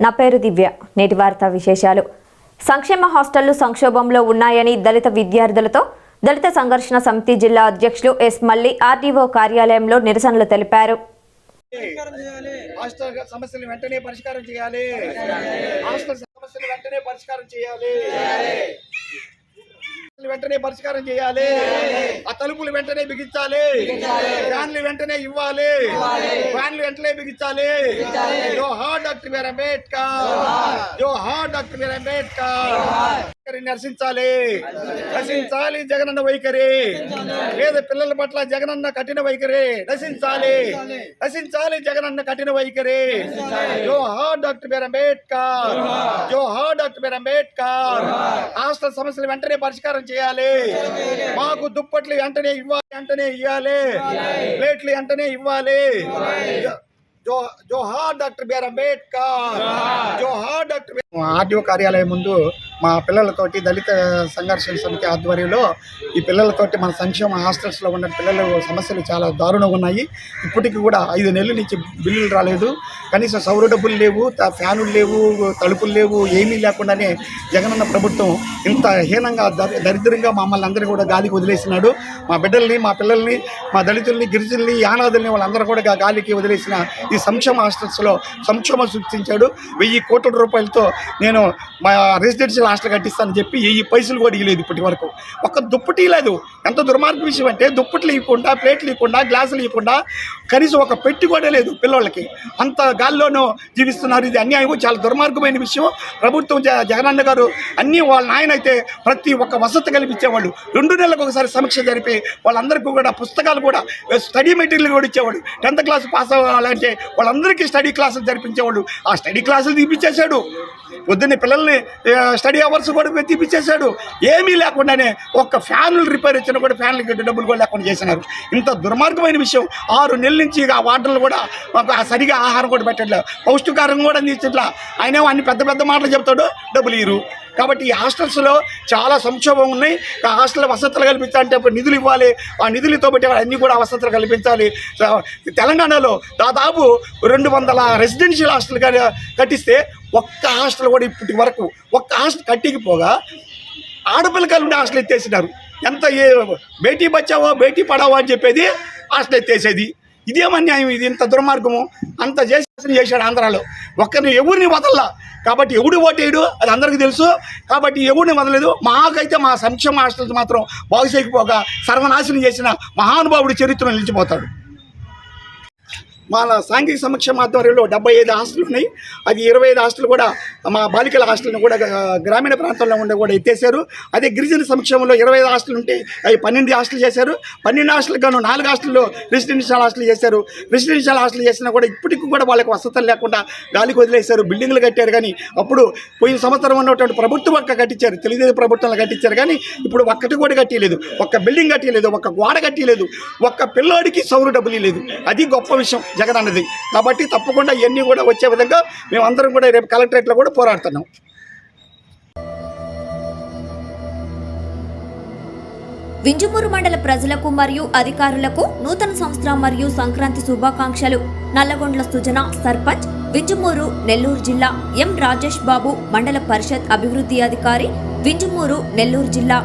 నా పేరు దివ్య. నేటి వార్తా విశేషాలు. సంక్షేమ హాస్టళ్ళు సంక్షోభంలో ఉన్నాయని దళిత విద్యార్థులతో దళిత సంఘర్షణ సమితి జిల్లా అధ్యక్షులు ఎస్ మల్లి ఆర్డీఓ కార్యాలయంలో నిరసనలు తెలిపారు. హాస్టల్ సమస్యలు వెంటనే పరిష్కారం చేయాలి. హాస్టల్ సమస్యలు వెంటనే పరిష్కారం చేయాలి. వెంటనే పరిష్కారం చేయాలి. ఆ తలుపులు వెంటనే బిగించాలి. ఫ్యాన్లు వెంటనే ఇవ్వాలి. ఫ్యాన్లు వెంటనే బిగించాలి. జో హా డాక్టర్ అంబేద్కర్. జో హా డాక్టర్ అంబేద్కర్. వైఖరిని నశించాలి నశించాలి జగనన్న వైఖరి. పేద పిల్లల పట్ల జగనన్న కఠిన వైఖరి. నశించాలి నశించాలి జగనన్న కఠిన వైఖరి. జో హా డాక్టర్ బిఆర్ అంబేద్కర్. జో హా డాక్టర్ బిఆర్ అంబేద్కర్. హాస్టల్ సమస్యలు వెంటనే పరిష్కారం చేయాలి. మాకు దుప్పట్లు వెంటనే ఇవ్వాలి వెంటనే ఇవ్వాలి. ప్లేట్లు వెంటనే ఇవ్వాలి. జోహార్ డాక్టర్ బిఆర్ అంబేద్కర్. జోహార్. డాక్టర్ ఆర్డీఓ కార్యాలయం ముందు మా పిల్లలతోటి దళిత సంఘర్షణ సమితి ఆధ్వర్యంలో ఈ పిల్లలతోటి మన సంక్షేమ హాస్టల్స్లో ఉన్న పిల్లల సమస్యలు చాలా దారుణంగా ఉన్నాయి. ఇప్పటికి కూడా ఐదు నెలల నుంచి బిల్లులు రాలేదు. కనీసం సౌర డబ్బులు లేవు ఫ్యానులు లేవు తలుపులు లేవు ఏమీ లేకుండానే జగనన్న ప్రభుత్వం ఇంత హీనంగా దరిద్రంగా మమ్మల్ని అందరూ కూడా గాలికి వదిలేసినాడు. మా బిడ్డల్ని మా పిల్లల్ని మా దళితుల్ని గిరిజనుల్ని యానాదుల్ని వాళ్ళందరూ కూడా గాలికి వదిలేసిన ఈ సంక్షేమ హాస్టల్స్లో సంక్షేమం సృష్టించాడు. వెయ్యి కోట్ల రూపాయలతో నేను మా రెసిడెన్షియల్ హాస్టల్ కట్టిస్తానని చెప్పి ఈ పైసలు కూడా ఇవ్వలేదు ఇప్పటి వరకు. ఒక్క దుప్పటి లేదు. ఎంత దుర్మార్గ విషయం అంటే దుప్పట్లు ఇవ్వకుండా ప్లేట్లు ఇవ్వకుండా గ్లాసులు ఇవ్వకుండా కనీసం ఒక పెట్టి కూడా లేదు పిల్లలకి. అంత గాల్లోనూ జీవిస్తున్నారు. ఇది అన్యాయం. చాలా దుర్మార్గమైన విషయం. ప్రభుత్వం జగనన్న గారు అన్నీ వాళ్ళ నాయన అయితే ప్రతి ఒక్క వసతి కల్పించేవాళ్ళు. రెండు నెలలకు ఒకసారి సమీక్ష జరిపి వాళ్ళందరికీ కూడా పుస్తకాలు కూడా స్టడీ మెటీరియల్ కూడా ఇచ్చేవాడు. టెన్త్ క్లాస్ పాస్ అవ్వాలంటే వాళ్ళందరికీ స్టడీ క్లాసులు జరిపించేవాళ్ళు. ఆ స్టడీ క్లాసులు తీపించేశాడు పొద్దున్నే పిల్లల్ని స్టడీ స్టడీ అవర్స్ కూడా తెప్పించేశాడు ఏమీ లేకుండానే ఒక్క ఫ్యాన్లు రిపేర్ ఇచ్చినా కూడా ఫ్యాన్లకి డబ్బులు కూడా లేకుండా చేసినారు. ఇంత దుర్మార్గమైన విషయం. ఆరు నెలల నుంచి ఆ వాటర్లు కూడా మాకు సరిగా ఆహారం కూడా పెట్టట్లేదు. పౌష్టికారం కూడా అందించట్లా. ఆయనేమో అన్ని పెద్ద పెద్ద మాటలు చెప్తాడు. డబ్బులు ఇరు కాబట్టి ఈ హాస్టల్స్లో చాలా సంక్షోభం ఉన్నాయి. ఆ హాస్టల్ వసతులు కల్పించాలంటే అప్పుడు నిధులు ఇవ్వాలి. ఆ నిధులతో బట్టి అన్నీ కూడా వసతులు కల్పించాలి. తెలంగాణలో దాదాపు రెండు వందల రెసిడెన్షియల్ హాస్టల్ కట్టిస్తే ఒక్క హాస్టల్ కూడా ఇప్పటి వరకు ఒక్క హాస్టల్ కట్టికిపోగా ఆడపిల్లకాయలు ఉండే హాస్టల్ ఎత్తేసినారు. ఎంత ఏ బేటీ బచావో బేటీ పడావో అని చెప్పేది హాస్టల్ ఎత్తేసేది. ఇదేమన్యాయం ఇది ఇంత దుర్మార్గము. అంత చేసి చేశాడు ఆంధ్రాలో. ఒక్కరిని ఎవరిని వదల్లా? కాబట్టి ఎవడు ఓటేయడు అది అందరికీ తెలుసు. కాబట్టి ఎవరిని వదలలేదు? మాకైతే మా సంక్షేమ హాస్టల్స్ మాత్రం బాగు సర్వనాశనం చేసిన మహానుభావుడి చరిత్రను నిలిచిపోతాడు. మన సాంఘిక సంక్షేమ ఆధ్వర్యంలో డెబ్బై ఐదు హాస్టల్ ఉన్నాయి. అది ఇరవై ఐదు హాస్టల్ కూడా మా బాలికల హాస్టల్ని కూడా గ్రామీణ ప్రాంతాల్లో ఉండే కూడా ఎత్తేసారు అదే గిరిజన సమక్షంలో ఇరవై ఐదు హాస్టల్ ఉంటే అవి పన్నెండు హాస్టల్ చేశారు. పన్నెండు హాస్టల్ గాను నాలుగు హాస్టల్లో రెసిడెన్షియల్ హాస్టల్ చేశారు. రెసిడెన్షియల్ హాస్టల్ చేసినా కూడా ఇప్పటికి కూడా వాళ్ళకి వసతులు లేకుండా గాలికి వదిలేశారు బిల్డింగ్లు కట్టారు. కానీ అప్పుడు పోయిన సంవత్సరం ఉన్నటువంటి ప్రభుత్వం ఒక్క కట్టించారు తెలుగుదేశం ప్రభుత్వంలో కట్టించారు. కానీ ఇప్పుడు ఒక్కటి కూడా కట్టలేదు. ఒక్క బిల్డింగ్ కట్టలేదు ఒక్క గోడ కట్టలేదు ఒక్క పిల్లోడికి సౌరు డబ్బులు లేదు అది గొప్ప విషయం. జగన్ అన్నది. కాబట్టి తప్పకుండా ఇవన్నీ కూడా వచ్చే విధంగా మేమందరం కూడా రేపు కలెక్టరేట్లో కూడా పోరాడుతున్నాం. వింజమూరు మండల ప్రజలకు మరియు అధికారులకు నూతన సంవత్సర మరియు సంక్రాంతి శుభాకాంక్షలు. నల్లగొండ్ల సుజన సర్పంచ్ వింజమూరు నెల్లూరు జిల్లా ఎం రాజేష్ బాబు మండల పరిషత్ అభివృద్ధి అధికారి వింజమూరు నెల్లూరు జిల్లా.